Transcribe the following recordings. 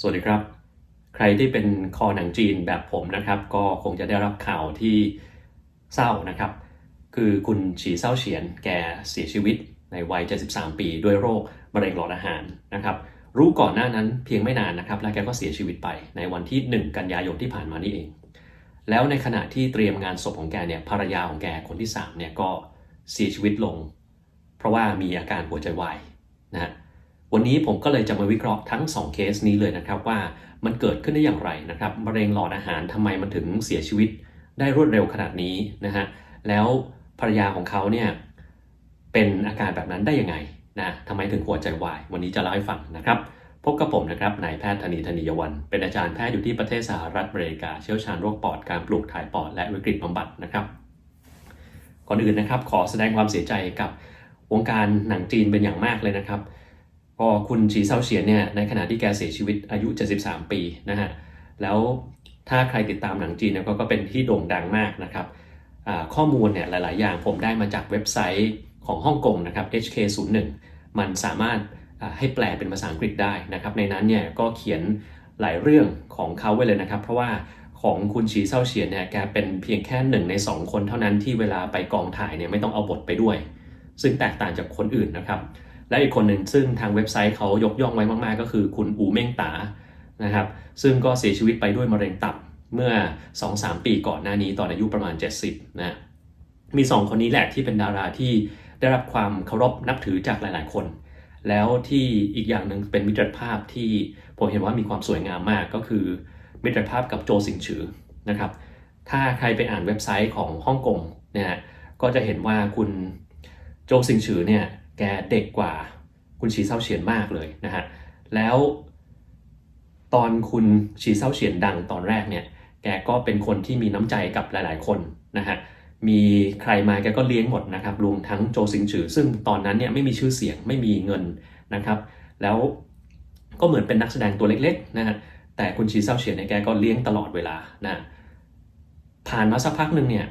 สวัสดีครับ ใครที่เป็นคอหนังจีนแบบผมนะครับ ก็คงจะได้รับข่าวที่เศร้านะครับ คือคุณฉีเซาเฉียนแกเสียชีวิตในวัย 73 ปีด้วยโรคมะเร็งหลอดอาหารนะครับ รู้ก่อนหน้านั้นเพียงไม่นานนะครับ แล้วแกก็เสียชีวิตไปในวันที่ 1 กันยายนที่ผ่านมานี่เอง แล้วในขณะที่เตรียมงานศพของแกเนี่ยภรรยาของแกคนที่3เนี่ยก็เสียชีวิตลง เพราะว่ามีอาการหัวใจวายนะฮะ วันนี้ผมก็เลยจะมาวิเคราะห์ทั้ง 2 เคสนี้เลยนะครับว่ามันเกิดขึ้นได้อย่างไรนะครับมะเร็งหลอดอาหารทำไมมันถึงเสียชีวิตได้รวดเร็วขนาดนี้นะฮะแล้วภรรยาของเขาเนี่ยเป็นอาการแบบนั้นได้ยังไงนะทำไมถึงหัวใจวาย วันนี้จะเล่าให้ฟังนะครับ พบกับผมนะครับนายแพทย์ธนีธนียวัน เป็นอาจารย์แพทย์อยู่ที่ประเทศสหรัฐอเมริกา เชี่ยวชาญโรคปอดการปลูกถ่ายปอดและวิกฤตบำบัดนะครับ ก่อนอื่นนะครับขอแสดงความเสียใจกับวงการหนังจีนเป็นอย่างมากเลยนะครับ อคุณฉีเซาเฉียนเนี่ยในขณะที่แกเสียชีวิตอายุ 73 ปีนะฮะแล้วถ้าใครติดตามหนังจีนเนี่ยก็เป็นที่โด่งดังมากนะครับข้อมูลเนี่ยหลาย ๆ อย่างผมได้มาจากเว็บไซต์ของฮ่องกงนะครับ HK01 มันสามารถให้แปลเป็นภาษาอังกฤษได้นะครับในนั้นเนี่ยก็เขียนหลายเรื่องของเขาไว้เลยนะครับ เพราะว่าของคุณฉีเซาเฉียนเนี่ยแกเป็นเพียงแค่หนึ่งใน 2 คนเท่านั้นที่เวลาไปกองถ่ายเนี่ยไม่ต้องเอาบทไปด้วย ซึ่งแตกต่างจากคนอื่นนะครับ และอีกคนหนึ่งซึ่งทางเว็บไซต์เขายกย่องไว้มากๆ ก็คือคุณอูเม่งตานะครับ ซึ่งก็เสียชีวิตไปด้วยมะเร็งตับเมื่อ 2-3 ปีก่อนหน้านี้ตอนอายุประมาณ 70นะมี 2 คนนี้แหละที่เป็นดาราที่ได้รับความเคารพนับถือจากหลาย ๆ คน แล้วที่อีกอย่างหนึ่งเป็นมิตรภาพที่ผมเห็นว่ามีความสวยงามมากก็คือ มิตรภาพกับโจซิงฉือนะครับ ถ้าใครไปอ่านเว็บไซต์ของฮ่องกงเนี่ยก็จะเห็นว่าคุณโจซิงฉือเนี่ย แกเด็กกว่าคุณฉีเซาเฉียนมากเลยนะฮะ แล้วตอนคุณฉีเซาเฉียนดังตอนแรกเนี่ย แกก็เป็นคนที่มีน้ำใจกับหลาย ๆ คนนะฮะ มีใครมาแกก็เลี้ยงหมดนะครับ รวมทั้งโจซิงฉือ ซึ่งตอนนั้นเนี่ยไม่มีชื่อเสียงไม่มีเงินนะครับ แล้วก็เหมือนเป็นนักแสดงตัวเล็ก ๆ นะฮะ แต่คุณชีเซาเฉียนเนี่ยแกก็เลี้ยงตลอดเวลานะ ผ่านมาสักพักหนึ่งเนี่ย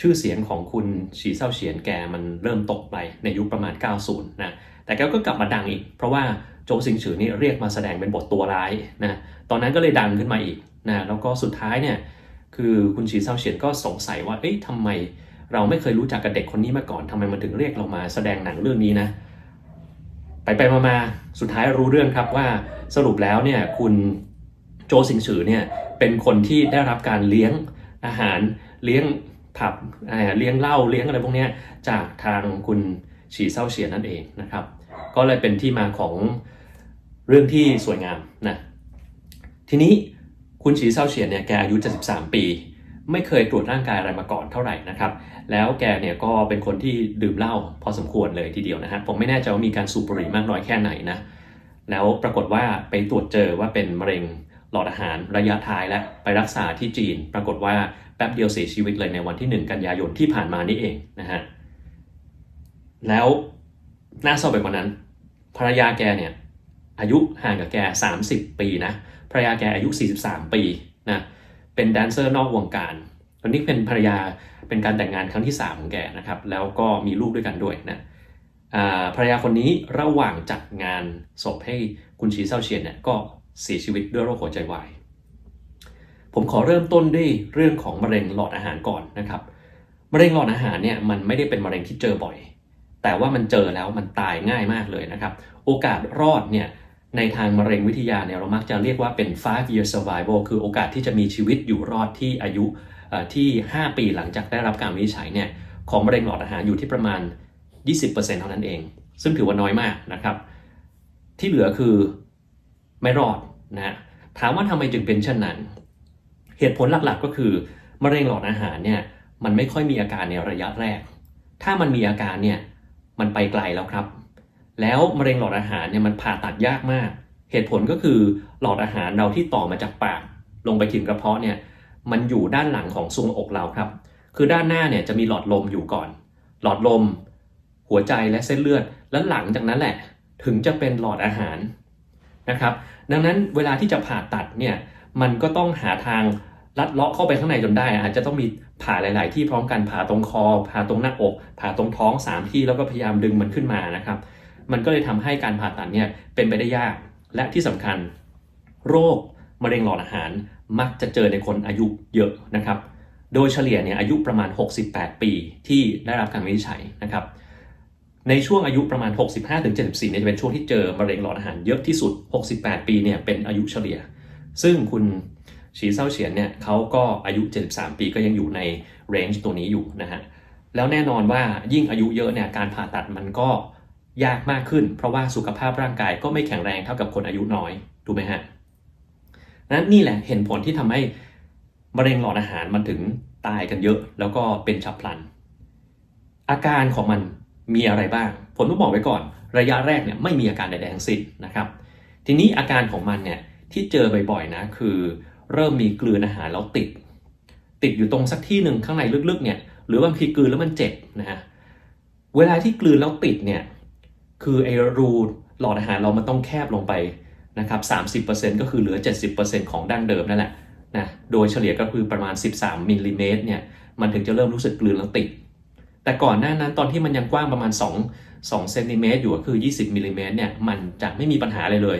ชื่อเสียงของคุณฉีเซาเฉียนแกมันเริ่มตกไปในยุคประมาณ 90 นะ แต่แกก็กลับมาดังอีก เพราะว่าโจซิงฉือนี่เรียกมาแสดงเป็นบทตัวร้ายนะ ตอนนั้นก็เลยดังขึ้นมาอีกนะ แล้วก็สุดท้ายเนี่ยคือคุณฉีเซาเฉียนก็สงสัยว่า เอ๊ะทำไมเราไม่เคยรู้จักกับเด็กคนนี้มาก่อนทำไมมันถึงเรียกเรามาแสดงหนังเรื่องนี้นะ ไปไปมามาสุดท้ายรู้เรื่องครับว่าสรุปแล้วเนี่ยคุณโจซิงฉือเนี่ยเป็นคนที่ได้รับการเลี้ยงอาหารเลี้ยง ผับเอ่อเลี้ยงเหล้าเลี้ยงอะไรพวกเนี้ยจากทางคุณฉีเซาเฉียนนั่นเองนะครับ ก็เลยเป็นที่มาของเรื่องที่สวยงามนะทีนี้คุณฉีเซาเฉียนเนี่ยแกอายุ 73 ปี ไม่เคยตรวจร่างกายอะไรมาก่อนเท่าไหร่นะครับ แล้วแกเนี่ยก็เป็นคนที่ดื่มเหล้าพอสมควรเลยทีเดียวนะฮะผมไม่แน่ใจว่ามีการสูบบุหรี่มากน้อยแค่ไหนนะแล้วปรากฏว่าไปตรวจเจอว่าเป็นมะเร็ง หลอดอาหารระยะท้ายและไปรักษาที่จีน ปรากฏว่าแป๊บเดียวเสียชีวิตเลยในวันที่ 1 กันยายนที่ผ่านมานี่เองนะฮะแล้วน่าเศร้าไปกว่านั้น ภรรยาแกเนี่ยอายุห่างกับแก 30 ปีนะภรรยาแกอายุ 43 ปีนะเป็นแดนเซอร์นอกวงการตอนนี้เป็นภรรยาเป็นการแต่งงานครั้งที่ 3 ของแกนะครับแล้วก็มีลูกด้วยกันด้วยนะอ่าภรรยาคนนี้ระหว่างจัดงานศพให้คุณชีเซาเฉียนเนี่ยก็ เสียชีวิตด้วยโรคหัวใจวาย ผมขอเริ่มต้นด้วยเรื่องของมะเร็งหลอดอาหารก่อนนะครับ มะเร็งหลอดอาหารเนี่ยมันไม่ได้เป็นมะเร็งที่เจอบ่อย แต่ว่ามันเจอแล้วมันตายง่ายมากเลยนะครับ โอกาสรอดเนี่ยในทางมะเร็งวิทยาเนี่ยเรามักจะเรียกว่าเป็น5 year survival คือโอกาสที่จะมีชีวิตอยู่รอดที่อายุเอ่อที่ 5 ปีหลังจากได้รับการวินิจฉัยเนี่ยของมะเร็งหลอดอาหารอยู่ที่ประมาณ 20%เท่านั้นเอง ซึ่งถือว่าน้อยมากนะครับ ที่เหลือคือ ไม่รอดนะถามว่าทำไมจึงเป็นเช่นนั้น เหตุผลหลักๆก็คือมะเร็งหลอดอาหารเนี่ยมันไม่ค่อยมีอาการในระยะแรก ถ้ามันมีอาการเนี่ยมันไปไกลแล้วครับ แล้วมะเร็งหลอดอาหารเนี่ยมันผ่าตัดยากมาก เหตุผลก็คือหลอดอาหารเราที่ต่อมาจากปาก ลงไปถึงกระเพาะเนี่ยมันอยู่ด้านหลังของทรวงอกเราครับ คือด้านหน้าเนี่ยจะมีหลอดลมอยู่ก่อน หลอดลม หัวใจและเส้นเลือด แล้วหลังจากนั้นแหละ ถึงจะเป็นหลอดอาหาร นะครับ ดังนั้นเวลาที่จะผ่าตัดเนี่ยมันก็ต้องหาทางลัดเลาะเข้าไปข้างในจนได้ อาจจะต้องมีผ่าหลาย ๆ ที่พร้อมกันผ่าตรงคอ ผ่าตรงหน้าอก ผ่าตรงท้องสามที่แล้วก็พยายามดึงมันขึ้นมานะครับ มันก็เลยทำให้การผ่าตัดเนี่ยเป็นไปได้ยาก และที่สำคัญ โรคมะเร็งหลอดอาหารมักจะเจอในคนอายุเยอะนะครับ โดยเฉลี่ยเนี่ยอายุประมาณ 68 ปีที่ได้รับการวินิจฉัยนะครับ ในช่วงอายุประมาณ 65-74เนี่ยจะเป็นช่วงที่เจอมะเร็งหลอดอาหารเยอะที่สุด 68 ปีเนี่ยเป็นอายุเฉลี่ย ซึ่งคุณฉีเซาเฉียนเนี่ยเขาก็อายุ 73 ปีก็ยังอยู่ในเรนจ์ตัวนี้อยู่นะฮะ แล้วแน่นอนว่ายิ่งอายุเยอะเนี่ยการผ่าตัดมันก็ยากมากขึ้น เพราะว่าสุขภาพร่างกายก็ไม่แข็งแรงเท่ากับคนอายุน้อยถูกไหมฮะนั้นนี่แหละเห็นผลที่ทำให้มะเร็งหลอดอาหารมันถึงตายกันเยอะ แล้วก็เป็นฉับพลัน อาการของมัน มีอะไรบ้าง ผมต้องบอกไว้ก่อน ระยะแรกเนี่ยไม่มีอาการใดๆทั้งสิ้นนะครับ ทีนี้อาการของมันเนี่ยที่เจอบ่อยๆนะคือ เริ่มมีกลืนอาหารแล้วติด ติดอยู่ตรงสักที่หนึ่งข้างในลึกๆเนี่ยหรือบางทีกลืนแล้วมันเจ็บนะฮะเวลาที่กลืนแล้วติดเนี่ยคือไอ้รูหลอดอาหารเรามันต้องแคบลงไปนะครับ30%ก็คือเหลือ 70%ของดั้งเดิมนั่นแหละนะโดยเฉลี่ยก็คือประมาณ 13มิลลิเมตรเนี่ยมันถึงจะเริ่มรู้สึกกลืนแล้วติด แต่ก่อนหน้านั้นตอนที่มันยังกว้างประมาณ 2 2เซนติเมตรอยู่ก็คือ 20มิลลิเมตรเนี่ยมันจะไม่มีปัญหาเลยเลย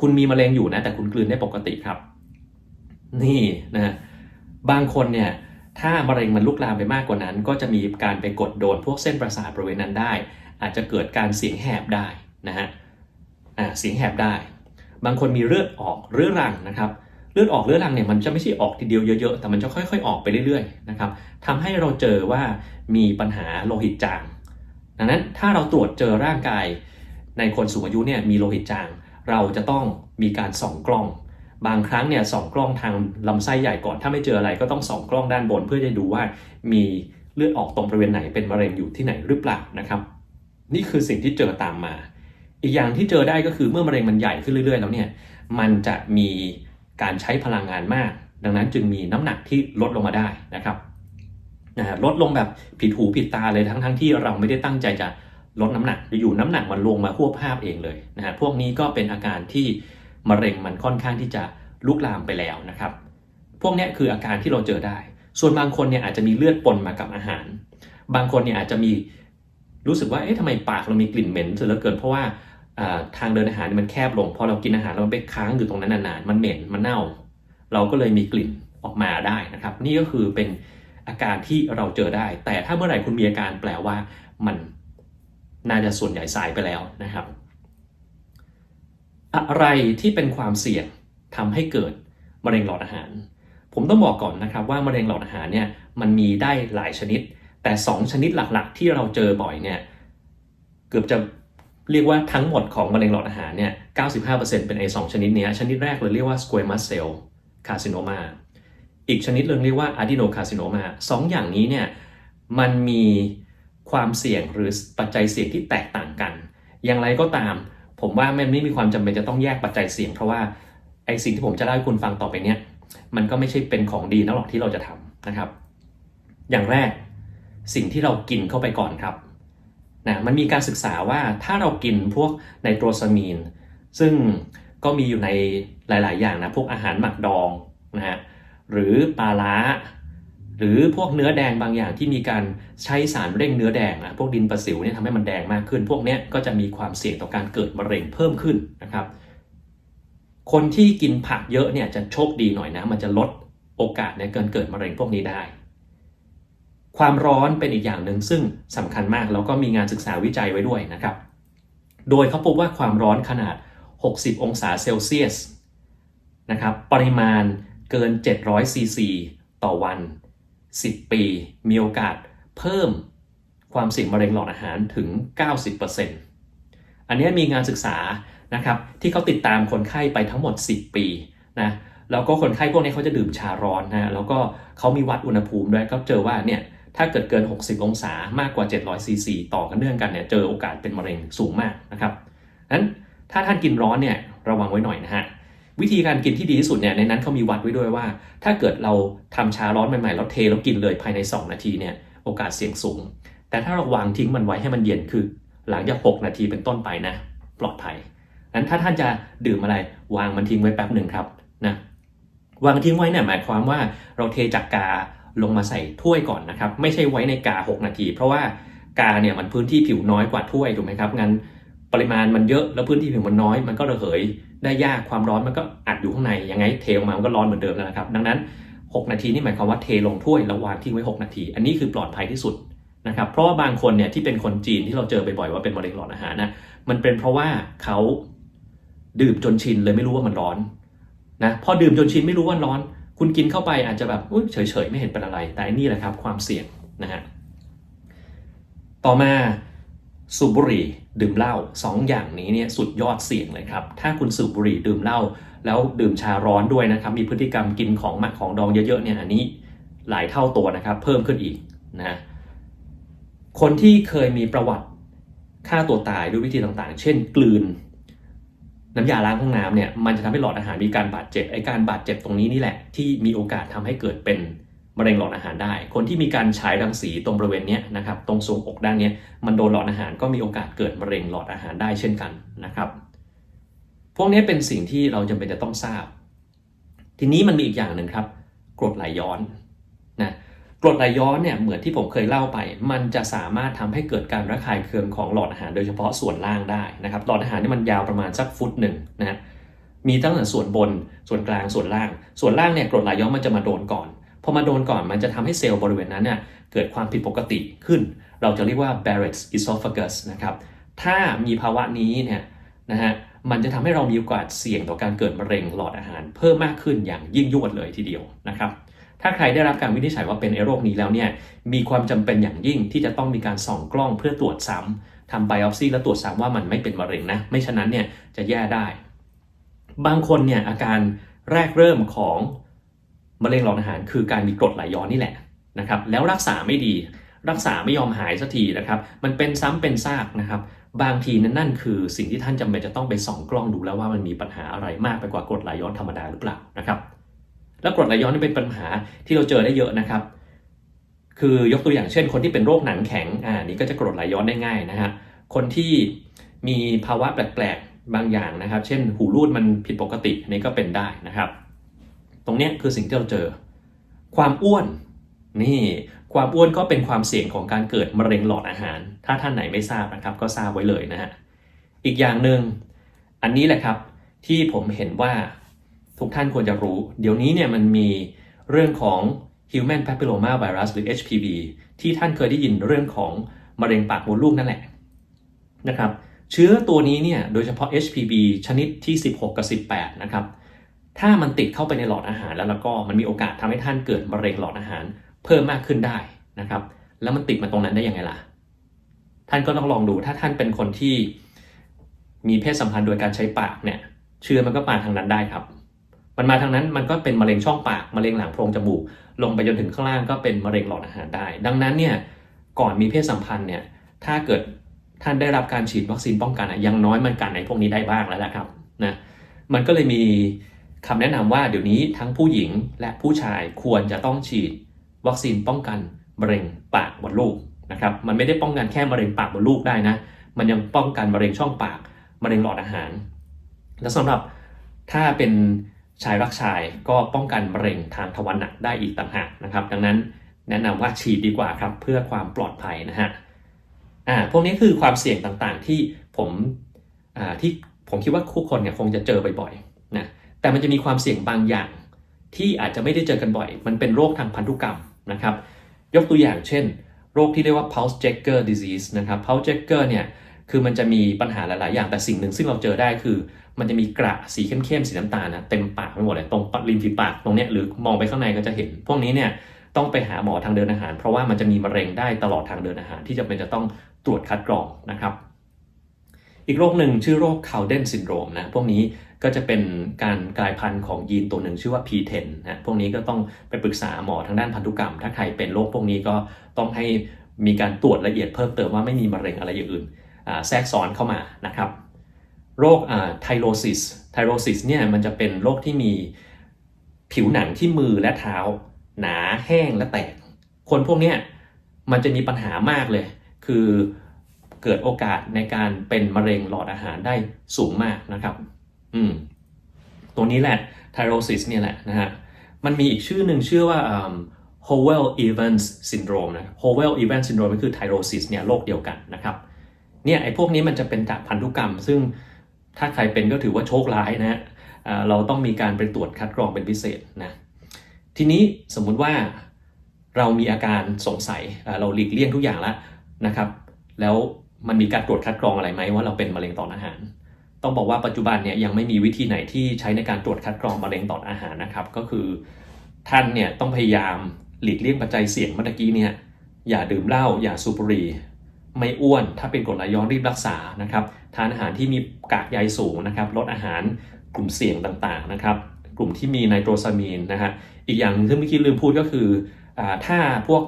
คุณมีมะเร็งอยู่นะแต่คุณกลืนได้ปกติครับ นี่นะบางคนเนี่ยถ้ามะเร็งมันลุกลามไปมากกว่านั้น ก็จะมีการไปกดโดนพวกเส้นประสาทบริเวณนั้นได้ อาจจะเกิดการเสียงแหบได้นะฮะอ่าเสียงแหบได้ บางคนมีเลือดออกเรื้อรังนะครับ ลือดออกเรื้อรังเนี่ยมันจะไม่ใช่ออกทีเดียวเยอะๆ แต่มันจะค่อยๆ ออกไปเรื่อยๆ นะครับทำให้เราเจอว่ามีปัญหาโลหิตจาง ดังนั้นถ้าเราตรวจเจอร่างกายในคนสูงอายุเนี่ยมีโลหิตจาง เราจะต้องมีการส่องกล้อง บางครั้งเนี่ยส่องกล้องทางลำไส้ใหญ่ก่อน ถ้าไม่เจออะไรก็ต้องส่องกล้องด้านบน เพื่อจะดูว่ามีเลือดออกตรงบริเวณไหนเป็นมะเร็งอยู่ที่ไหนหรือเปล่านะครับ นี่คือสิ่งที่เจอตามมา อีกอย่างที่เจอได้ก็คือเมื่อมะเร็งมันใหญ่ขึ้นเรื่อยๆ แล้วเนี่ยมันจะมี การใช้พลังงานมาก ดังนั้นจึงมีน้ำหนักที่ลดลงมาได้นะครับนะลดลงแบบผิดหูผิดตาเลยทั้งๆทที่เราไม่ได้ตั้งใจจะลดน้ำหนักอยู่น้ำหนักมันลงมาควบภาพเองเลยนะฮะพวกนี้ก็เป็นอาการที่มะเร็งมันค่อนข้างที่จะลุกลามไปแล้วนะครับ พวกนี้คืออาการที่เราเจอได้ ส่วนบางคนเนี่ยอาจจะมีเลือดปนมากับอาหาร บางคนเนี่ยอาจจะมีรู้สึกว่าเอ๊ะทำไมปากเรามีกลิ่นเหม็นเสียเหลือเกินเพราะว่า ทางเดินอาหารมันแคบลงพอเรากินอาหารแล้วมันไปค้างอยู่ตรงนั้นนานๆมันเหม็นมันเน่า เราก็เลยมีกลิ่นออกมาได้นะครับ นี่ก็คือเป็นอาการที่เราเจอได้ แต่ถ้าเมื่อไหร่คุณมีอาการแปลว่ามันน่าจะส่วนใหญ่สายไปแล้วนะครับ อะไรที่เป็นความเสี่ยงทำให้เกิดมะเร็งหลอดอาหาร ผมต้องบอกก่อนนะครับว่ามะเร็งหลอดอาหารเนี่ยมันมีได้หลายชนิด แต่ 2 ชนิดหลักๆ ที่เราเจอบ่อยเนี่ยเกือบจะ เรียกว่าทั้งหมดของมะเร็งหลอดอาหารเนี่ย 95%เป็นไอ้สชนิดนี้ชนิดแรกเลยเรียกว่า squamous cell carcinoma อีกชนิดเรื่องเรียกว่า adenocarcinoma สองอย่างนี้เนี่ยมันมีความเสี่ยงหรือปัจจัยเสี่ยงที่แตกต่างกัน อย่างไรก็ตาม ผมว่ามันไม่มีความจำเป็นจะต้องแยกปัจจัยเสี่ยง เพราะว่าไอสิ่งที่ผมจะเล่าให้คุณฟังต่อไปเนี้ยมันก็ไม่ใช่เป็นของดีนะหรอกที่เราจะทำนะครับ อย่างแรกสิ่งที่เรากินเข้าไปก่อนครับ นะมันมีการศึกษาว่าถ้าเรากินพวกไนโตรซามีน ซึ่งก็มีอยู่ในหลาย ๆ อย่างนะ พวกอาหารหมักดองนะฮะหรือปลาล้า หรือพวกเนื้อแดงบางอย่างที่มีการใช้สารเร่งเนื้อแดงนะพวกดินประสิวเนี่ยทำให้มันแดงมากขึ้น พวกนี้ก็จะมีความเสี่ยงต่อการเกิดมะเร็งเพิ่มขึ้นนะครับ คนที่กินผักเยอะเนี่ยจะโชคดีหน่อยนะ มันจะลดโอกาสในการเกิดมะเร็งพวกนี้ได้ ความร้อนเป็นอีกอย่างหนึ่งซึ่งสำคัญมากแล้วก็มีงานศึกษาวิจัยไว้ด้วยนะครับ โดยเขาพบว่าความร้อนขนาด 60 องศาเซลเซียสนะครับปริมาณเกิน 700 ซีซี ต่อวัน 10 ปี มีโอกาสเพิ่มความเสี่ยงมะเร็งหลอดอาหารถึง 90%อันนี้มีงานศึกษานะครับที่เขาติดตามคนไข้ไปทั้งหมด 10 ปีนะแล้วก็คนไข้พวกนี้เขาจะดื่มชาร้อนนะแล้วก็เขามีวัดอุณหภูมิด้วยก็เจอว่าเนี่ย ถ้าเกิดเกิน 60 องศามากกว่า 700ซีซีต่อกันเนื่องกันเนี่ยเจอโอกาสเป็นมะเร็งสูงมากนะครับนั้นถ้าท่านกินร้อนเนี่ยระวังไว้หน่อยนะฮะวิธีการกินที่ดีที่สุดเนี่ยในนั้นเขามีวัดไว้ด้วยว่า ถ้าเกิดเราทำชาร้อนใหม่ๆแล้วเทแล้วกินเลยภายใน 2 นาทีเนี่ยโอกาสเสี่ยงสูง แต่ถ้าเราวางทิ้งมันไว้ให้มันเย็นคือ หลังจาก 6 นาทีเป็นต้นไปนะ ปลอดภัยนั้นถ้าท่านจะดื่มอะไรวางมันทิ้งไว้แป๊บหนึ่งครับนะวางทิ้งไว้เนี่ยหมายความว่าเราเทจากกา ลงมาใส่ถ้วยก่อนนะครับ ไม่ใช่ไว้ในกา 6 นาที เพราะว่ากาเนี่ยมันพื้นที่ผิวน้อยกว่าถ้วยถูกไหมครับงั้นปริมาณมันเยอะแล้วพื้นที่ผิวมันน้อย มันก็ระเหยได้ยากความร้อนมันก็อัดอยู่ข้างในยังไงเทออกมามันก็ร้อนเหมือนเดิมแล้วนะครับ ดังนั้น 6 นาทีนี่หมายความว่าเทลงถ้วยแล้ววางทิ้งไว้ 6 นาที อันนี้คือปลอดภัยที่สุดนะครับเพราะว่าบางคนเนี่ยที่เป็นคนจีนที่เราเจอบ่อยๆว่าเป็นมะเร็งหลอดอาหารนะมันเป็นเพราะว่าเขาดื่มจนชินเลยไม่รู้ว่ามันร้อนนะพอดื่มจนชินไม่รู้ว่าร้อน คุณกินเข้าไปอาจจะแบบเฉยๆ ไม่เห็นเป็นอะไร แต่อันนี่แหละครับความเสี่ยงนะฮะต่อมาสูบบุหรี่ดื่มเหล้าสองอย่างนี้เนี่ยสุดยอดเสี่ยงเลยครับ ถ้าคุณสูบบุหรี่ดื่มเหล้าแล้วดื่มชาร้อนด้วยนะครับ มีพฤติกรรมกินของหมักของดองเยอะๆเนี่ยอันนี้หลายเท่าตัวนะครับ เพิ่มขึ้นอีกนะคนที่เคยมีประวัติฆ่าตัวตายด้วยวิธีต่างๆ เช่น กลืน น้ำยาล้างห้องน้ำเนี่ยมันจะทำให้หลอดอาหารมีการบาดเจ็บไอ้การบาดเจ็บตรงนี้นี่แหละ ที่มีโอกาสทำให้เกิดเป็นมะเร็งหลอดอาหารได้ คนที่มีการฉายรังสีตรงบริเวณนี้นะครับตรงทรวงอกด้านนี้มันโดนหลอดอาหารก็มีโอกาสเกิดมะเร็งหลอดอาหารได้เช่นกันนะครับพวกนี้เป็นสิ่งที่เราจำเป็นจะต้องทราบ ทีนี้มันมีอีกอย่างหนึ่งครับกรดไหลย้อนนะ กรดไหลย้อนเนี่ยเหมือนที่ผมเคยเล่าไป มันจะสามารถทำให้เกิดการระคายเคืองของหลอดอาหารโดยเฉพาะส่วนล่างได้นะครับหลอดอาหารนี่มันยาวประมาณสักฟุตหนึ่งนะฮะมีตั้งแต่ส่วนบนส่วนกลางส่วนล่าง ส่วนล่างเนี่ยกรดไหลย้อนมันจะมาโดนก่อนพอมาโดนก่อนมันจะทำให้เซลล์บริเวณนั้นเนี่ยเกิดความผิดปกติขึ้น เราจะเรียกว่า Barrett's esophagus นะครับถ้ามีภาวะนี้เนี่ยนะฮะมันจะทำให้เรามีโอกาสเสี่ยงต่อการเกิดมะเร็งหลอดอาหาร เพิ่มมากขึ้นอย่างยิ่งยวดเลยทีเดียวนะครับ ถ้าใครได้รับการวินิจฉัยว่าเป็นโรคนี้แล้วเนี่ยมีความจำเป็นอย่างยิ่งที่จะต้องมีการส่องกล้องเพื่อตรวจซ้ำทำไบออปซีและตรวจซ้ำว่ามันไม่เป็นมะเร็งนะ ไม่ฉะนั้นเนี่ยจะแย่ได้ บางคนเนี่ยอาการแรกเริ่มของมะเร็งหลอดอาหาร คือการมีกรดไหลย้อนนี่แหละนะครับแล้วรักษาไม่ดี รักษาไม่ยอมหายสักทีนะครับมันเป็นซ้ำเป็นซากนะครับบางทีนั่นนั่นคือสิ่งที่ท่านจำเป็นจะต้องไปส่องกล้องดูแล้วว่ามันมีปัญหาอะไรมากไปกว่ากรดไหลย้อนธรรมดาหรือเปล่านะครับ แล้วกรดไหลย้อนนี่เป็นปัญหาที่เราเจอได้เยอะนะครับ คือยกตัวอย่างเช่น คนที่เป็นโรคหนังแข็งอ่านี่ก็จะกรดไหลย้อนได้ง่ายนะฮะคนที่มีภาวะแปลกๆบางอย่างนะครับ เช่น หูรูดมันผิดปกติอันนี่ก็เป็นได้นะครับ ตรงเนี้ยคือสิ่งที่เราเจอ ความอ้วนนี่ความอ้วนก็เป็นความเสี่ยงของการเกิดมะเร็งหลอดอาหาร ถ้าท่านไหนไม่ทราบนะครับ ก็ทราบไว้เลยนะฮะอีกอย่างหนึ่งอันนี้แหละครับที่ผมเห็นว่า ทุกท่านควรจะรู้ เดี๋ยวนี้เนี่ยมันมีเรื่องของ Human Papilloma Virus หรือ HPV ที่ท่านเคยได้ยินเรื่องของมะเร็งปากมดลูกนั่นแหละนะครับเชื้อตัวนี้เนี่ยโดยเฉพาะ HPV ชนิดที่ 16 กับ 18 นะครับ ถ้ามันติดเข้าไปในหลอดอาหารแล้วแล้วก็มันมีโอกาสทำให้ท่านเกิดมะเร็งหลอดอาหารเพิ่มมากขึ้นได้นะครับ แล้วมันติดมาตรงนั้นได้ยังไงล่ะ ท่านก็ต้องลองดูถ้าท่านเป็นคนที่มีเพศสัมพันธ์โดยการใช้ปากเนี่ย เชื้อมันก็มานทางนั้นได้ครับ มันมาทางนั้นมันก็เป็นมะเร็งช่องปากมะเร็งหลังโพรงจมูก ลงไปจนถึงข้างล่างก็เป็นมะเร็งหลอดอาหารได้ ดังนั้นเนี่ยก่อนมีเพศสัมพันธ์เนี่ยถ้าเกิดท่านได้รับการฉีดวัคซีนป้องกันอะอยังน้อยมันกันในพวกนี้ได้บ้างแล้วแหละครับนะมันก็เลยมีคำแนะนำว่าเดี๋ยวนี้ทั้งผู้หญิงและผู้ชายควรจะต้องฉีดวัคซีนป้องกันมะเร็งปากมดลูกนะครับมันไม่ได้ป้องกันแค่มะเร็งปากมดลูกได้นะ มันยังป้องกันมะเร็งช่องปากมะเร็งหลอดอาหาร และสำหรับถ้าเป็น ชายรักชายก็ป้องกันมะเร็งทางทวารหนักได้อีกต่างหากนะครับ ดังนั้นแนะนำว่าฉีดดีกว่าครับเพื่อความปลอดภัยนะฮะอ่าพวกนี้คือความเสี่ยงต่างๆที่ผมอ่าที่ผมคิดว่าทุกคนเนี่ยคงจะเจอบ่อยๆนะแต่มันจะมีความเสี่ยงบางอย่าง ที่อาจจะไม่ได้เจอกันบ่อย มันเป็นโรคทางพันธุกรรมนะครับ ยกตัวอย่างเช่น โรคที่เรียกว่า Pulse Jacker disease นะครับ Pulse Jacker เนี่ย คือมันจะมีปัญหาหลาย ๆ อย่างแต่สิ่งหนึ่งซึ่งเราเจอได้คือ มันจะมีกระสีเข้ม ๆ สีน้ำตาลนะเต็มปากไปหมดเลยตรงริมฝีปากตรงเนี้ยหรือมองไปข้างในก็จะเห็น พวกนี้เนี่ยต้องไปหาหมอทางเดินอาหาร เพราะว่ามันจะมีมะเร็งได้ตลอดทางเดินอาหาร ที่จะเป็นจะต้องตรวจคัดกรองนะครับ อีกโรคหนึ่งชื่อโรค Cowden syndrome นะพวกนี้ก็จะเป็นการกลายพันธุ์ของยีนตัวหนึ่งชื่อว่า P10 นะพวกนี้ก็ต้องไปปรึกษาหมอทางด้านพันธุกรรม ถ้าใครเป็นโรคพวกนี้ก็ต้องให้มีการตรวจละเอียดเพิ่มเติมว่าไม่มีมะเร็งอะไรอย่างอื่น แทรกซ้อนเข้ามานะครับโรคไทโรซิสไทโรซิสเนี่ยมันจะเป็นโรคที่มีผิวหนังที่มือและเท้า หนาแห้งและแตก คนพวกนี้มันจะมีปัญหามากเลย คือเกิดโอกาสในการเป็นมะเร็งหลอดอาหารได้สูงมากนะครับ อืมตัวนี้แหละไทโรซิสเนี่ยแหละนะฮะมันมีอีกชื่อหนึ่งชื่อว่า Howell Evans syndrome นะ Howell Evans syndrome ก็คือไทโรซิสเนี่ยโรคเดียวกันนะครับ เนี่ยไอ้พวกนี้มันจะเป็นจากพันธุกรรม ซึ่งถ้าใครเป็นก็ถือว่าโชคร้ายนะฮะเราต้องมีการไปตรวจคัดกรองเป็นพิเศษนะทีนี้สมมุติว่าเรามีอาการสงสัยเราหลีกเลี่ยงทุกอย่างแล้วนะครับ แล้วมันมีการตรวจคัดกรองอะไรไหมว่าเราเป็นมะเร็งต่อมอาหาร ต้องบอกว่าปัจจุบันเนี่ยยังไม่มีวิธีไหนที่ใช้ในการตรวจคัดกรองมะเร็งต่อมอาหารนะครับ ก็คือท่านเนี่ยต้องพยายามหลีกเลี่ยงปัจจัยเสี่ยงเมื่อกี้เนี่ยอย่าดื่มเหล้าอย่าสูบบุหรี่ ไม่อ้วน ถ้าเป็นกรดไหลย้อนรีบรักษานะครับ ทานอาหารที่มีกากใยสูงนะครับลดอาหารกลุ่มเสี่ยงต่างๆนะครับ กลุ่มที่มีไนโตรซามีนนะฮะอีกอย่างที่เมื่อกี้ลืมพูดก็คืออถ้าพวก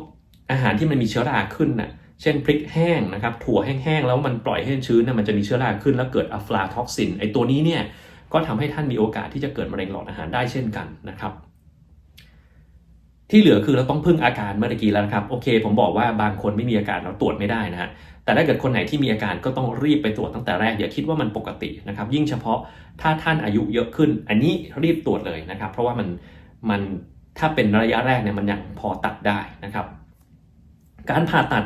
อาหารที่มันมีเชื้อราขึ้นน่ะเช่นพริกแห้งนะครับถั่วแห้งๆแล้วมันปล่อยให้ชื้นน่ะมันจะมีเชื้อราขึ้นแล้วเกิดอะฟลาท็อกซินไอตัวนี้เนี่ยก็ทำให้ท่านมีโอกาสที่จะเกิดมะเร็งหลอดอาหารได้เช่นกันนะครับ ที่เหลือคือเราต้องพึ่งอาการเมื่อกี้แล้วนะครับ โอเค ผมบอกว่าบางคนไม่มีอาการเราตรวจไม่ได้นะฮะแต่ถ้าเกิดคนไหนที่มีอาการก็ต้องรีบไปตรวจตั้งแต่แรกอย่าคิดว่ามันปกตินะครับ ยิ่งเฉพาะถ้าท่านอายุเยอะขึ้น อันนี้รีบตรวจเลยนะครับ เพราะว่ามันมันถ้าเป็นระยะแรกเนี่ยมันยังพอตัดได้นะครับ การผ่าตัด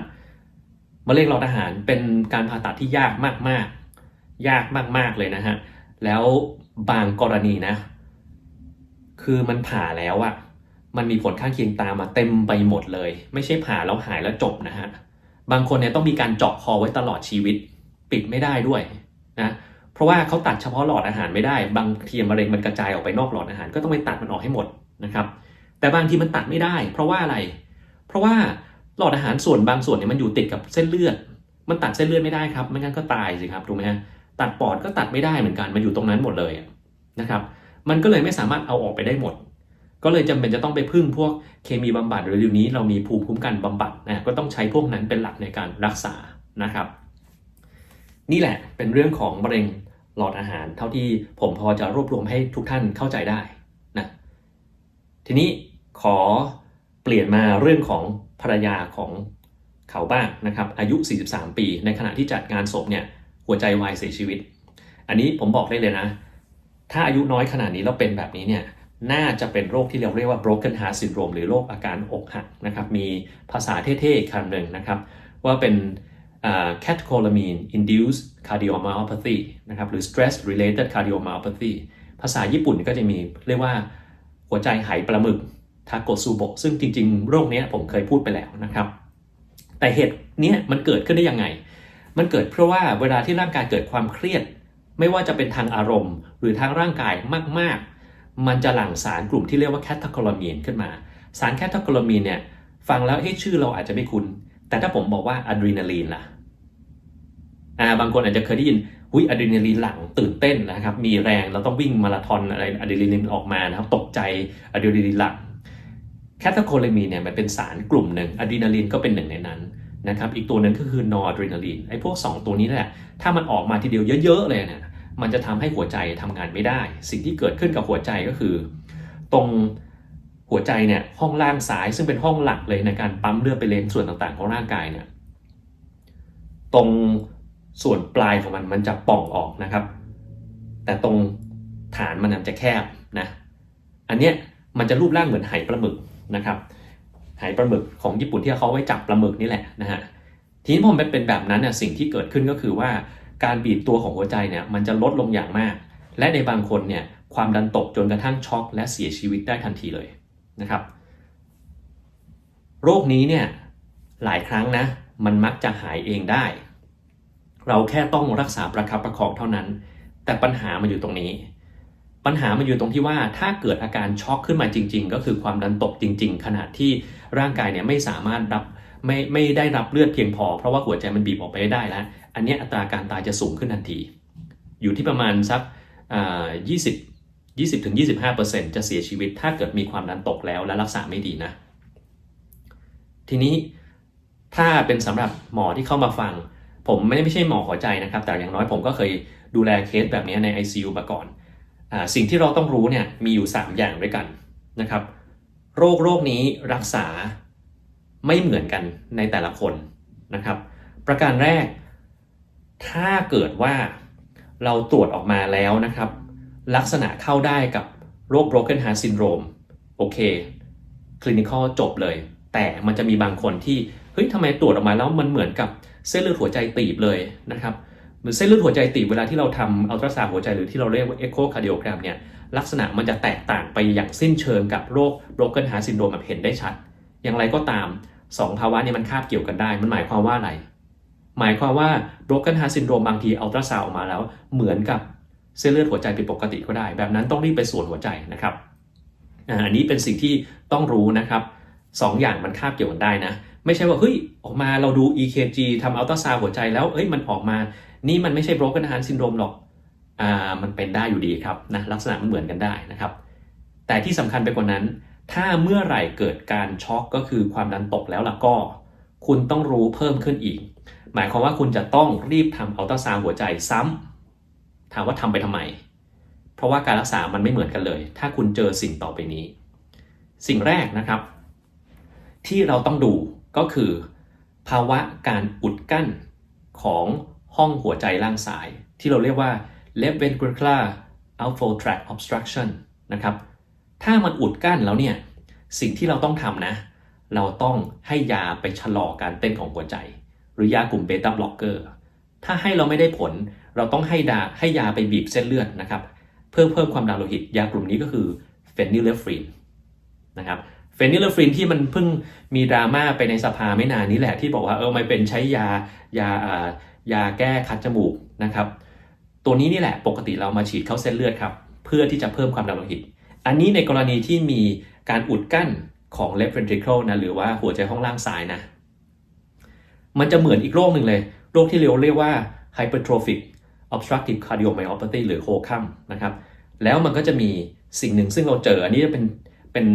มะเร็งหลอดอาหารเป็นการผ่าตัดที่ยากมากๆ ยากมากๆเลยนะฮะแล้วบางกรณีนะ คือมันผ่าแล้วอะ มันมีผลข้างเคียงตามมาเต็มไปหมดเลย ไม่ใช่ผ่าแล้วหายแล้วจบนะฮะบางคนเนี่ยต้องมีการเจาะคอไว้ตลอดชีวิต ปิดไม่ได้ด้วยนะเพราะว่าเขาตัดเฉพาะหลอดอาหารไม่ได้ บางทีมะเร็งมันกระจายออกไปนอกหลอดอาหารก็ต้องไปตัดมันออกให้หมดนะครับแต่บางทีมันตัดไม่ได้ เพราะว่าอะไร เพราะว่าหลอดอาหารส่วนบางส่วนเนี่ยมันอยู่ติดกับเส้นเลือด มันตัดเส้นเลือดไม่ได้ครับไม่งั้นก็ตายสิครับถูกไหมฮะตัดปอดก็ตัดไม่ได้เหมือนกันมันอยู่ตรงนั้นหมดเลยนะครับ มันก็เลยไม่สามารถเอาออกไปได้หมด ก็เลยจำเป็นจะต้องไปพึ่งพวกเคมีบำบัดหรือเดี๋ยวนี้เรามีภูมิคุ้มกันบำบัดนะก็ต้องใช้พวกนั้นเป็นหลักในการรักษานะครับ นี่แหละเป็นเรื่องของมะเร็งหลอดอาหารเท่าที่ผมพอจะรวบรวมให้ทุกท่านเข้าใจได้นะทีนี้ขอเปลี่ยนมาเรื่องของภรรยาของเขาบ้างนะครับ อายุ 43 ปี ในขณะที่จัดงานศพเนี่ยหัวใจวายเสียชีวิต อันนี้ผมบอกได้เลยนะ ถ้าอายุน้อยขนาดนี้แล้วเป็นแบบนี้เนี่ย น่าจะเป็นโรคที่เราเรียกว่า broken heart syndrome หรือโรคอาการอกหักนะครับมีภาษาเท่ๆคำหนึ่งนะครับ ว่าเป็น uh, catecholamine induced cardiomyopathy นะครับหรือ stress related cardiomyopathy ภาษาญี่ปุ่นก็จะมีเรียกว่าหัวใจไหปลาหมึกทาโกซูโบซึ่งจริงๆ โรคนี้ผมเคยพูดไปแล้วนะครับ แต่เหตุนี้มันเกิดขึ้นได้ยังไง มันเกิดเพราะว่าเวลาที่ร่างกายเกิดความเครียด ไม่ว่าจะเป็นทางอารมณ์ หรือทางร่างกายมากๆ มันจะหลั่งสารกลุ่มที่เรียกว่าแคทโคลามีนขึ้นมา สารแคทโคลามีนเนี่ยฟังแล้วเฮ้ชื่อเราอาจจะไม่คุ้น แต่ถ้าผมบอกว่าอะดรีนาลีนล่ะอ่าบางคนอาจจะเคยได้ยินหุยอะดรีนาลีนหลังตื่นเต้นนะครับ มีแรงเราต้องวิ่งมาราธอนอะไรอะดรีนาลีนออกมานะครับ ตกใจอะดรีนาลีนหลังแคทโคลามีนเนี่ยมันเป็นสารกลุ่มหนึ่งอะดรีนาลีนก็เป็นหนึ่งในนั้นนะครับ อีกตัวหนึงก็คือนอร์ดรีนาลีนไอ้พวก 2 ตัวนี้แหละ ถ้ามันออกมาทีเดียวเยอะ ๆ เลยเนี่ย มันจะทำให้หัวใจทำงานไม่ได้ สิ่งที่เกิดขึ้นกับหัวใจก็คือ ตรงหัวใจเนี่ยห้องล่างซ้ายซึ่งเป็นห้องหลักเลยในการปั๊มเลือดไปเลี้ยงส่วนต่างๆ ของร่างกายเนี่ยตรงส่วนปลายของมันมันจะป่องออกนะครับ แต่ตรงฐานมันจะแคบนะอันเนี้ยมันจะรูปร่างเหมือนไหปลาหมึกนะครับไหปลาหมึกของญี่ปุ่นที่เขาเอาไว้จับปลาหมึกนี่แหละนะฮะทีนี้พอมันเป็นแบบนั้นเนี่ยสิ่งที่เกิดขึ้นก็คือว่า การบีบตัวของหัวใจเนี่ยมันจะลดลงอย่างมาก และในบางคนเนี่ยความดันตกจนกระทั่งช็อก และเสียชีวิตได้ทันทีเลยนะครับ โรคนี้เนี่ยหลายครั้งนะมันมักจะหายเองได้ เราแค่ต้องรักษาประคับประคองเท่านั้น แต่ปัญหามันอยู่ตรงนี้ ปัญหามันอยู่ตรงที่ว่าถ้าเกิดอาการช็อกขึ้นมาจริง ๆ ก็คือความดันตกจริง ๆ ขณะที่ร่างกายเนี่ยไม่สามารถรับไม่ไม่ได้รับเลือดเพียงพอ เพราะว่าหัวใจมันบีบออกไปได้แล้ว อันนี้อัตราการตายจะสูงขึ้นทันที อยู่ที่ประมาณสักยี่สิบยี่สิบถึงยี่สิบห้าเปอร์เซ็นต์จะเสียชีวิต ถ้าเกิดมีความดันตกแล้วและรักษาไม่ดีนะ ทีนี้ถ้าเป็นสำหรับหมอที่เข้ามาฟัง ผมไม่ไม่ใช่หมอหัวใจนะครับ แต่อย่างน้อยผมก็เคยดูแลเคสแบบนี้ใน ICU มาก่อนอสิ่งที่เราต้องรู้เนี่ยมีอยู่ 3 อย่างด้วยกันนะครับ โรคโรคนี้รักษาไม่เหมือนกันในแต่ละคนนะครับ ประการแรก ถ้าเกิดว่าเราตรวจออกมาแล้วนะครับ ลักษณะเข้าได้กับโรค broken heart syndrome โอเค clinical จบเลย แต่มันจะมีบางคนที่ เฮ้ยทำไมตรวจออกมาแล้วมันเหมือนกับเส้นเลือดหัวใจตีบเลยนะครับหรือเส้นเลือดหัวใจตีบเวลาที่เราทำอัลตราซาวด์หัวใจหรือที่เราเรียกว่าเอ็กโคคาร์ดิโอแกรมเนี่ยลักษณะมันจะแตกต่างไปอย่างสิ้นเชิงกับโรค broken heart syndrome แบบเห็นได้ชัด อย่างไรก็ตามสองภาวะนี้มันคาบเกี่ยวกันได้ มันหมายความว่าอะไร หมายความว่า broken heart syndrome บางทีอัลตราซาวออกมาแล้ว เหมือนกับเส้นเลือดหัวใจผิดปกติก็ได้ แบบนั้นต้องรีบไปสวนหัวใจนะครับอันนี้เป็นสิ่งที่ต้องรู้นะครับสองอย่างมันคาบเกี่ยวกันได้นะ ไม่ใช่ว่าเฮ้ยออกมาเราดู EKG ทำอัลตราซาวหัวใจแล้วเอ้ยมันออกมา นี่มันไม่ใช่ broken heart syndrome หรอกอ่ามันเป็นได้อยู่ดีครับนะลักษณะมันเหมือนกันได้นะครับ แต่ที่สำคัญไปกว่านั้น ถ้าเมื่อไหร่เกิดการช็อกก็คือความดันตกแล้วล่ะก็ คุณต้องรู้เพิ่มขึ้นอีก หมายความว่าคุณจะต้องรีบทำอัลตราซาวด์หัวใจซ้ำถามว่าทำไปทำไม เพราะว่าการรักษามันไม่เหมือนกันเลย ถ้าคุณเจอสิ่งต่อไปนี้ สิ่งแรกนะครับ ที่เราต้องดูก็คือ ภาวะการอุดกั้นของห้องหัวใจล่างซ้าย ที่เราเรียกว่า left ventricular outflow tract obstruction นะครับถ้ามันอุดกั้นแล้วเนี่ย สิ่งที่เราต้องทำนะ เราต้องให้ยาไปชะลอการเต้นของหัวใจ หรือยากลุ่มเบต้าบล็อกเกอร์ถ้าให้เราไม่ได้ผล เราต้องให้ดาให้ยาไปบีบเส้นเลือดนะครับ เพื่อเพิ่มความดันโลหิต ยากลุ่มนี้ก็คือเฟนิลเลฟรีนนะครับเฟนิลเลฟรีนที่มันเพิ่งมีดราม่าไปในสภาไม่นานนี้แหละที่บอกว่าเออมันเป็นใช้ยายาอ่ายาแก้คัดจมูกนะครับ ตัวนี้นี่แหละปกติเรามาฉีดเข้าเส้นเลือดครับ เพื่อที่จะเพิ่มความดันโลหิต อันนี้ในกรณีที่มีการอุดกั้นของ left ventricle นะหรือว่าหัวใจห้องล่างซ้ายนะ มันจะเหมือนอีกโรคหนึ่งเลย โรคที่เรียกเรียกว่า hypertrophic obstructive cardiomyopathy หรือ HOCM นะครับ แล้วมันก็จะมีสิ่งหนึ่งซึ่งเราเจอ อันนี้จะเป็นเป็น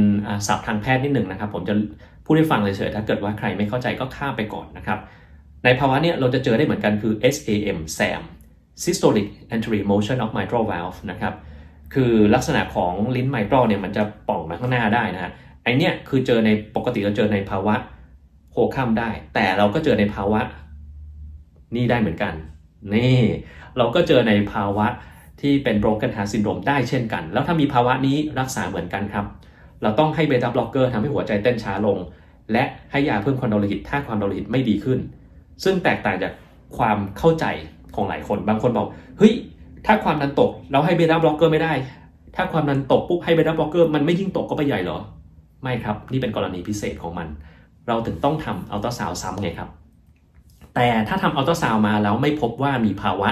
ศัพท์ทางแพทย์นิดหนึ่งนะครับ ผมจะพูดให้ฟังเฉยๆ ถ้าเกิดว่าใครไม่เข้าใจก็ข้ามไปก่อนนะครับ ในภาวะนี้เราจะเจอได้เหมือนกันคือ SAM SAM systolic anterior motion of mitral valve นะครับ คือลักษณะของลิ้นไมตรอเนี่ยมันจะป่องมาข้างหน้าได้นะฮะไอเนี้ยคือเจอในปกติเราเจอในภาวะ โฮคัมได้ แต่เราก็เจอในภาวะนี่ได้เหมือนกัน นี่ เราก็เจอในภาวะที่เป็น broken heart syndrome ได้เช่นกัน แล้วถ้ามีภาวะนี้รักษาเหมือนกันครับ เราต้องให้เบต้าบล็อกเกอร์ทำให้หัวใจเต้นช้าลง และให้ยาเพิ่มความดันโลหิตถ้าความดันโลหิตไม่ดีขึ้น ซึ่งแตกต่างจากความเข้าใจของหลายคน บางคนบอก เฮ้ย ถ้าความดันตก เราให้เบต้าบล็อกเกอร์ไม่ได้ ถ้าความดันตกปุ๊บให้เบต้าบล็อกเกอร์มันไม่ยิ่งตกก็ไปใหญ่เหรอ ไม่ครับ นี่เป็นกรณีพิเศษของมัน เราถึงต้องทำอัลตราซาวด์ซ้ำไงครับ แต่ถ้าทำอัลตราซาวด์มาแล้วไม่พบว่ามีภาวะ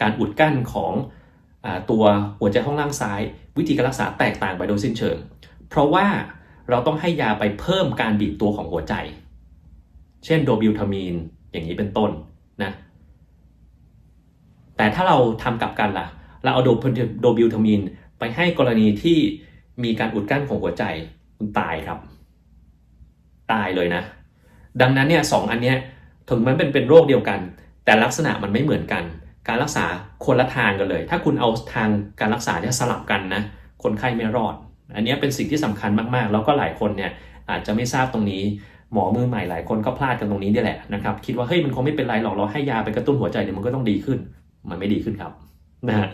การอุดกั้นของอตัวหัวใจห้องล่างซ้าย วิธีการรักษาแตกต่างไปโดยสิ้นเชิง เพราะว่าเราต้องให้ยาไปเพิ่มการบีบตัวของหัวใจ เช่นโดบิวทามีนอย่างนี้เป็นต้นนะแต่ถ้าเราทำกลับกันล่ะ เราเอาโดโดบิวทามีนไปให้กรณีที่มีการอุดกั้นของหัวใจคุณตายครับ ตายเลยนะ ดังนั้นเนี่ยสองอันเนี้ยถึงมันเป็นเป็นโรคเดียวกัน แต่ลักษณะมันไม่เหมือนกัน การรักษาคนละทางกันเลย ถ้าคุณเอาทางการรักษาเนี่ยสลับกันนะคนไข้ไม่รอด อันนี้เป็นสิ่งที่สำคัญมากๆ แล้วก็หลายคนเนี่ยอาจจะไม่ทราบตรงนี้หมอมือใหม่หลายคนก็พลาดกันตรงนี้นี่แหละนะครับคิดว่าเฮ้ยมันคงไม่เป็นไรหรอกเราให้ยาไปกระตุ้นหัวใจเดี๋ยวมันก็ต้องดีขึ้น มันไม่ดีขึ้นครับนะฮะ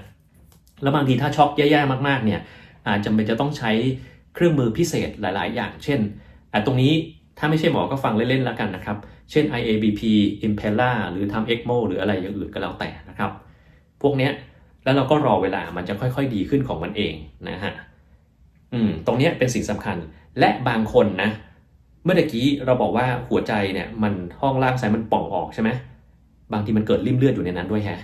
แล้วบางทีถ้าช็อกแย่ๆมากๆเนี่ยอาจจะเป็นจะต้องใช้เครื่องมือพิเศษหลาย ๆ อย่าง เช่นอะตรงนี้ ถ้าไม่ใช่หมอก็ฟังเล่นๆแล้วกันนะครับ เช่น IABP Impella หรือทำ ECMO หรืออะไรอย่างอื่นก็แล้วแต่นะครับ พวกเนี้ยแล้วเราก็รอเวลามันจะค่อยๆ ดีขึ้นของมันเองนะฮะอืมตรงเนี้ยเป็นสิ่งสำคัญและบางคนนะ เมื่อกี้เราบอกว่าหัวใจเนี่ยมันห้องล่างซ้ายมันป่องออกใช่ไหมบางทีมันเกิดริ่มเลือดอยู่ในนั้นด้วยแฮะ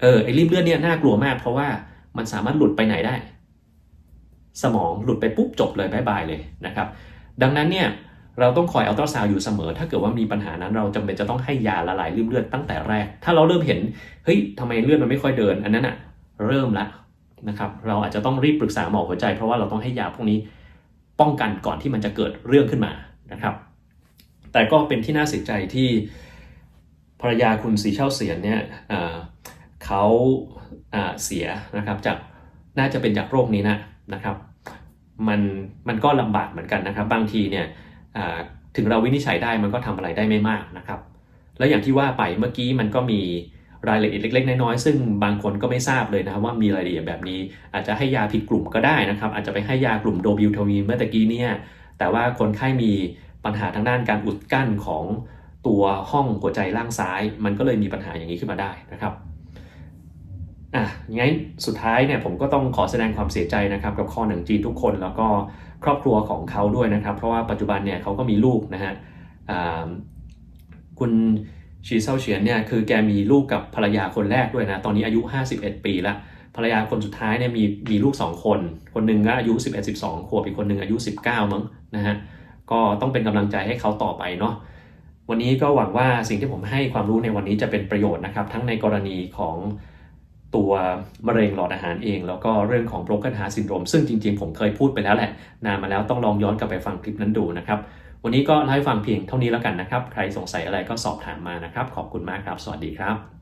เออไอ้ริ่มเลือดเนี่ยน่ากลัวมากเพราะว่ามันสามารถหลุดไปไหนได้ สมองหลุดไปปุ๊บจบเลยบายบายเลยนะครับ ดังนั้นเนี่ย เราต้องคอยอัลตราซาวอยู่เสมอ ถ้าเกิดว่ามีปัญหานั้นเราจำเป็นจะต้องให้ยาละลายริ่มเลือดตั้งแต่แรก ถ้าเราเริ่มเห็นเฮ้ยทำไมเลือดมันไม่ค่อยเดิน อันนั้นอะเริ่มละนะครับเราอาจจะต้องรีบปรึกษาหมอหัวใจ เพราะว่าเราต้องให้ยาพวกนี้ป้องกันก่อนที่มันจะเกิดเรื่องขึ้นมานะครับ แต่ก็เป็นที่น่าเสียใจที่ภรรยาคุณสีเช่าเสียนเนี่ยเขาอ่าเสียนะครับจากน่าจะเป็นจากโรคนี้นะนะครับ มันมันก็ลำบากเหมือนกันนะครับ บางทีเนี่ย ถึงเราวินิจฉัยได้มันก็ทำอะไรได้ไม่มากนะครับ แล้วอย่างที่ว่าไปเมื่อกี้มันก็มีรายละเอียดเล็ก ๆ น้อยๆซึ่งบางคนก็ไม่ทราบเลยนะครับว่ามีรายละเอียดแบบนี้ อาจจะให้ยาผิดกลุ่มก็ได้นะครับ อาจจะไปให้ยากลุ่มโดบิวทามีนเมื่อกี้เนี่ยแต่ว่าคนไข้มีปัญหาทางด้านการอุดกั้นของตัวห้องหัวใจล่างซ้าย มันก็เลยมีปัญหาอย่างนี้ขึ้นมาได้นะครับ อะงั้นสุดท้ายเนี่ยผมก็ต้องขอแสดงความเสียใจนะครับกับคอหนังจีนทุกคนแล้วก็ครอบครัวของเขาด้วยนะครับ เพราะว่าปัจจุบันเนี่ยเขาก็มีลูกนะฮะคุณชีเซาเฉียนเนี่ยคือแกมีลูกกับภรรยาคนแรกด้วยนะ ตอนนี้อายุ 51 ปีละภรรยาคนสุดท้ายเนี่ยมีมีลูก 2 คน คนหนึ่งก็อายุ 11 12 ขวบอีกคนหนึ่งอายุ 19 มั้งนะฮะก็ต้องเป็นกำลังใจให้เขาต่อไปเนาะวันนี้ก็หวังว่าสิ่งที่ผมให้ความรู้ในวันนี้จะเป็นประโยชน์นะครับ ทั้งในกรณีของ ตัวมะเร็งหลอดอาหารเอง แล้วก็เรื่องของ broken heart syndrome ซึ่งจริงๆ ผมเคยพูดไปแล้วแหละ นานมาแล้วต้องลองย้อนกลับไปฟังคลิปนั้นดูนะครับ วันนี้ก็เล่าให้ฟังเพียงเท่านี้แล้วกันนะครับ ใครสงสัยอะไรก็สอบถามมานะครับ ขอบคุณมากครับ สวัสดีครับ